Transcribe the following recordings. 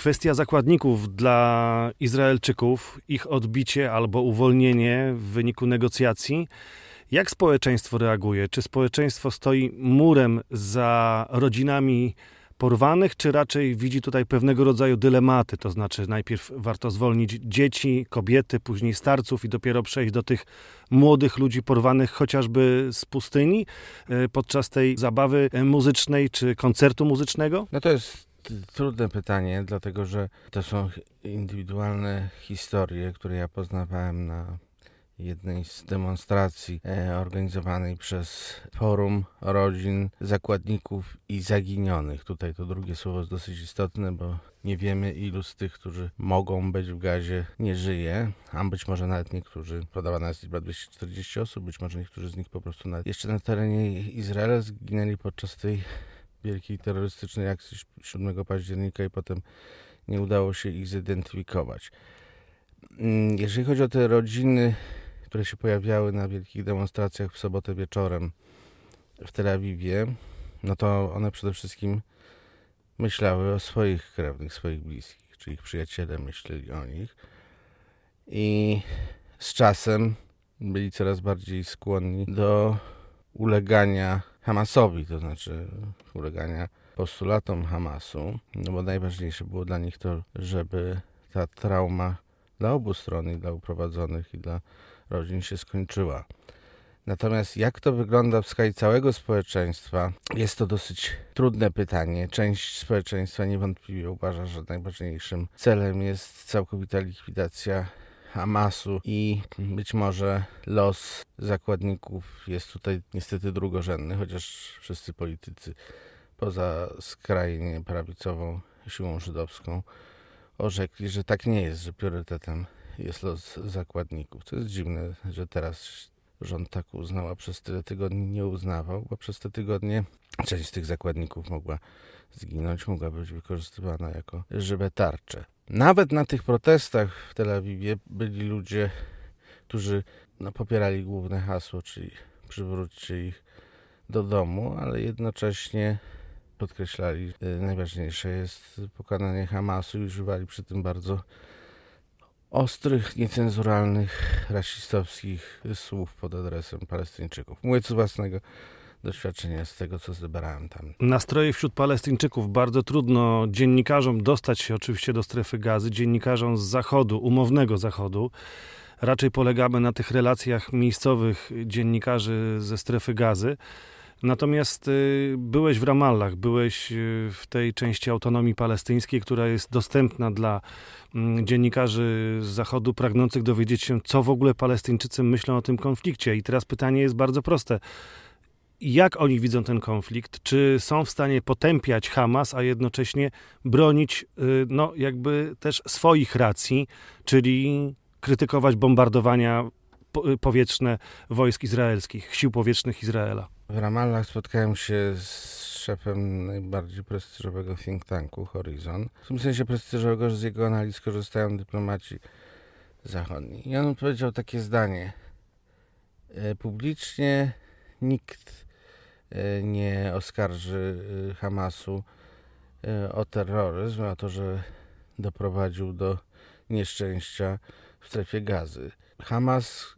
Kwestia zakładników dla Izraelczyków, ich odbicie albo uwolnienie w wyniku negocjacji. Jak społeczeństwo reaguje? Czy społeczeństwo stoi murem za rodzinami porwanych, czy raczej widzi tutaj pewnego rodzaju dylematy? To znaczy, najpierw warto zwolnić dzieci, kobiety, później starców i dopiero przejść do tych młodych ludzi porwanych chociażby z pustyni e, podczas tej zabawy muzycznej czy koncertu muzycznego? No to jest trudne pytanie, dlatego że to są indywidualne historie, które ja poznawałem na jednej z demonstracji e, organizowanej przez Forum Rodzin Zakładników i Zaginionych. Tutaj to drugie słowo jest dosyć istotne, bo nie wiemy ilu z tych, którzy mogą być w gazie nie żyje, a być może nawet niektórzy, podawana jest liczba 240 osób, być może niektórzy z nich po prostu nawet jeszcze na terenie Izraela zginęli podczas tej wielkiej terrorystycznej akcji 7 października i potem nie udało się ich zidentyfikować. Mm, Jeżeli chodzi o te rodziny, które się pojawiały na wielkich demonstracjach w sobotę wieczorem w Tel Awiwie, no to one przede wszystkim myślały o swoich krewnych, swoich bliskich, czy ich przyjaciele myśleli o nich. I z czasem byli coraz bardziej skłonni do ulegania Hamasowi, to znaczy ulegania postulatom Hamasu, no bo najważniejsze było dla nich to, żeby ta trauma dla obu stron, i dla uprowadzonych, i dla rodzin się skończyła. Natomiast jak to wygląda w skali całego społeczeństwa, jest to dosyć trudne pytanie. Część społeczeństwa niewątpliwie uważa, że najważniejszym celem jest całkowita likwidacja Hamasu i być może los zakładników jest tutaj niestety drugorzędny, chociaż wszyscy politycy poza skrajnie prawicową siłą żydowską orzekli, że tak nie jest, że priorytetem jest los zakładników. To jest dziwne, że teraz rząd tak uznał, a przez tyle tygodni nie uznawał, bo przez te tygodnie część z tych zakładników mogła zginąć, mogła być wykorzystywana jako żywe tarcze. Nawet na tych protestach w Tel Awiwie byli ludzie, którzy no, popierali główne hasło, czyli przywróćcie ich do domu, ale jednocześnie podkreślali, że najważniejsze jest pokonanie Hamasu i używali przy tym bardzo ostrych, niecenzuralnych, rasistowskich słów pod adresem Palestyńczyków. Mówię z własnego doświadczenia, z tego co zebrałem tam. Nastroje wśród Palestyńczyków bardzo trudno dziennikarzom dostać się oczywiście do strefy gazy, dziennikarzom z zachodu, umownego zachodu. Raczej polegamy na tych relacjach miejscowych dziennikarzy ze strefy gazy. Natomiast y, byłeś w Ramallah, byłeś y, w tej części autonomii palestyńskiej, która jest dostępna dla mm, dziennikarzy z zachodu pragnących dowiedzieć się, co w ogóle Palestyńczycy myślą o tym konflikcie. I teraz pytanie jest bardzo proste. Jak oni widzą ten konflikt? Czy są w stanie potępiać Hamas, a jednocześnie bronić, y, no, jakby też swoich racji, czyli krytykować bombardowania y, powietrzne wojsk izraelskich, sił powietrznych Izraela? W Ramallah spotkałem się z szefem najbardziej prestiżowego think tanku Horizon. W tym sensie prestiżowego, że z jego analiz korzystają dyplomaci zachodni. I on powiedział takie zdanie. E, Publicznie nikt nie oskarży e, Hamasu e, o terroryzm, o to, że doprowadził do nieszczęścia w strefie gazy. Hamas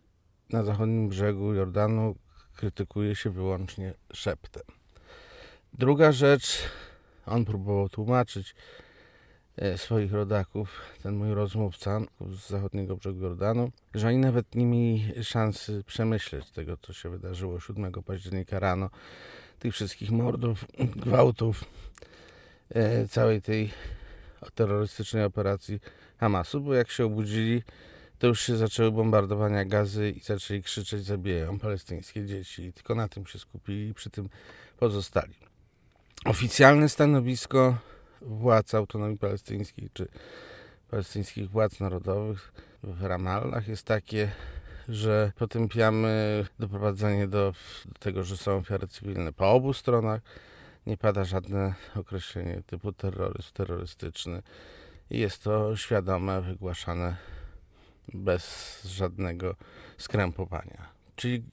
na zachodnim brzegu Jordanu krytykuje się wyłącznie szeptem. Druga rzecz, on próbował tłumaczyć e, swoich rodaków, ten mój rozmówca z zachodniego brzegu Jordanu, że oni nawet nie mieli szansy przemyśleć tego, co się wydarzyło 7 października rano, tych wszystkich mordów, gwałtów, e, całej tej terrorystycznej operacji Hamasu, bo jak się obudzili, to już się zaczęły bombardowania gazy i zaczęli krzyczeć zabijają palestyńskie dzieci. I tylko na tym się skupili i przy tym pozostali. Oficjalne stanowisko władz autonomii palestyńskiej czy palestyńskich władz narodowych w Ramallah jest takie, że potępiamy doprowadzenie do, do tego, że są ofiary cywilne po obu stronach. Nie pada żadne określenie typu terroryzm, terrorystyczny. I jest to świadome, wygłaszane bez żadnego skrępowania. Czyli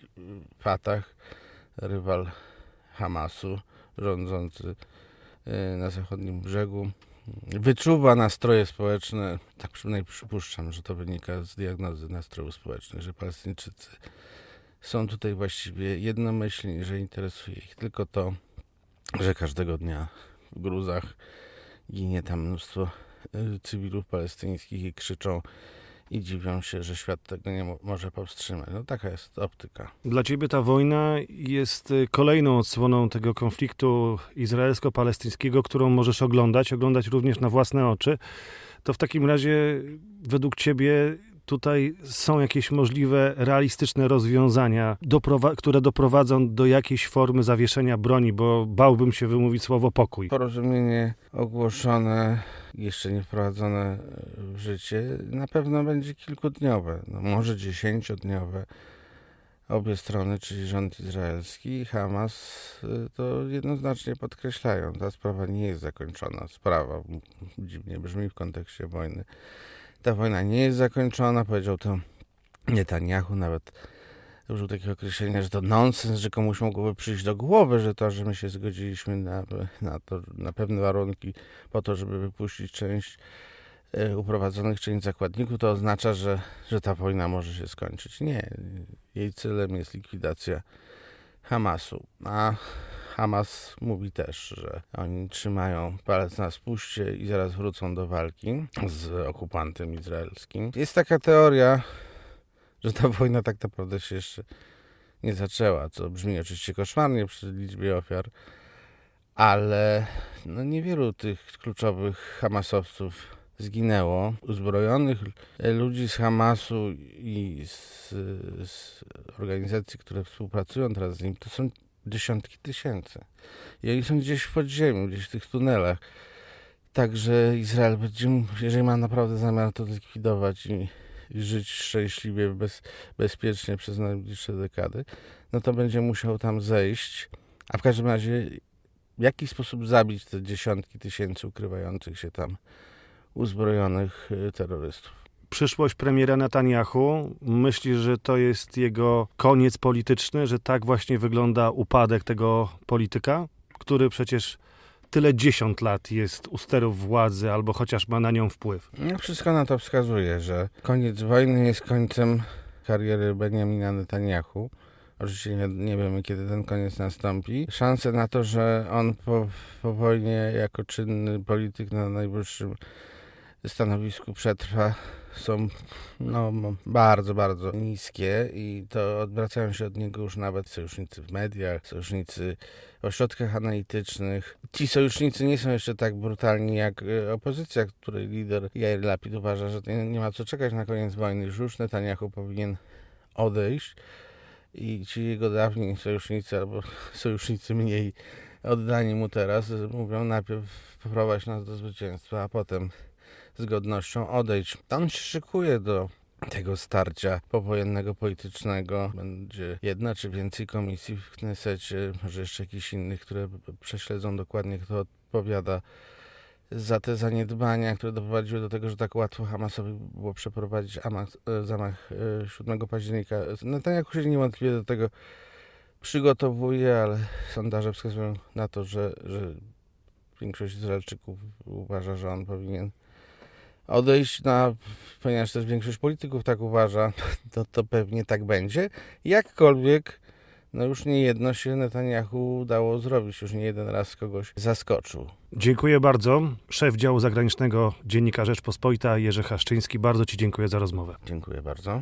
Fatah, rywal Hamasu, rządzący na zachodnim brzegu, wyczuwa nastroje społeczne. Tak przynajmniej przypuszczam, że to wynika z diagnozy nastrojów społecznych, że Palestyńczycy są tutaj właściwie jednomyślni, że interesuje ich tylko to, że każdego dnia w gruzach ginie tam mnóstwo y, cywilów palestyńskich i krzyczą i dziwią się, że świat tego nie mo- może powstrzymać. No taka jest optyka. Dla ciebie ta wojna jest y, kolejną odsłoną tego konfliktu izraelsko-palestyńskiego, którą możesz oglądać, oglądać również na własne oczy. To w takim razie według ciebie tutaj są jakieś możliwe, realistyczne rozwiązania, doprowa- które doprowadzą do jakiejś formy zawieszenia broni, bo bałbym się wymówić słowo pokój. Porozumienie ogłoszone, jeszcze nie wprowadzone w życie, na pewno będzie kilkudniowe, no może dziesięciodniowe. Obie strony, czyli rząd izraelski i Hamas, to jednoznacznie podkreślają. Ta sprawa nie jest zakończona. Sprawa dziwnie brzmi w kontekście wojny. Ta wojna nie jest zakończona, powiedział to Netanyahu, nawet użył takiego określenia, że to nonsens, że komuś mogłoby przyjść do głowy, że to, że my się zgodziliśmy na, na, to, na pewne warunki po to, żeby wypuścić część e, uprowadzonych część zakładników, to oznacza, że, że ta wojna może się skończyć. Nie. Jej celem jest likwidacja Hamasu. A Hamas mówi też, że oni trzymają palec na spuście i zaraz wrócą do walki z okupantem izraelskim. Jest taka teoria, że ta wojna tak naprawdę się jeszcze nie zaczęła, co brzmi oczywiście koszmarnie przy liczbie ofiar, ale no niewielu tych kluczowych Hamasowców zginęło. Uzbrojonych ludzi z Hamasu i z, z organizacji, które współpracują teraz z nim, to są dziesiątki tysięcy. I oni są gdzieś w podziemiu, gdzieś w tych tunelach. Także Izrael będzie, jeżeli ma naprawdę zamiar to zlikwidować i, i żyć szczęśliwie, bez, bezpiecznie przez najbliższe dekady, no to będzie musiał tam zejść. A w każdym razie, w jaki sposób zabić te dziesiątki tysięcy ukrywających się tam uzbrojonych y, terrorystów? Przyszłość premiera Netanyahu, myślisz, że to jest jego koniec polityczny, że tak właśnie wygląda upadek tego polityka, który przecież tyle dziesiąt lat jest u sterów władzy albo chociaż ma na nią wpływ. No, wszystko na to wskazuje, że koniec wojny jest końcem kariery Benjamina Netanyahu. Oczywiście nie, nie wiemy, kiedy ten koniec nastąpi. Szanse na to, że on po, po wojnie jako czynny polityk na najwyższym stanowisku przetrwa są no, bardzo, bardzo niskie i to odwracają się od niego już nawet sojusznicy w mediach, sojusznicy w ośrodkach analitycznych. Ci sojusznicy nie są jeszcze tak brutalni jak e, opozycja, której lider Jair Lapid uważa, że nie, ma co czekać na koniec wojny, że już Netanyahu powinien odejść i ci jego dawni sojusznicy albo sojusznicy mniej oddani mu teraz mówią najpierw poprowadź nas do zwycięstwa, a potem z godnością odejść. On się szykuje do tego starcia powojennego, politycznego. Będzie jedna czy więcej komisji w Knesecie, może jeszcze jakichś innych, które prześledzą dokładnie, kto odpowiada za te zaniedbania, które doprowadziły do tego, że tak łatwo Hamasowi było przeprowadzić amach, e, zamach e, 7 października. Netanyahu się niewątpliwie do tego przygotowuje, ale sondaże wskazują na to, że, że większość Izraelczyków uważa, że on powinien odejść, no, a ponieważ też większość polityków tak uważa, to, to pewnie tak będzie. Jakkolwiek, no już nie jedno się Netanyahu udało zrobić, już nie jeden raz kogoś zaskoczył. Dziękuję bardzo. Szef działu zagranicznego Dziennika Rzeczpospolita Jerzy Haszczyński, bardzo Ci dziękuję za rozmowę. Dziękuję bardzo.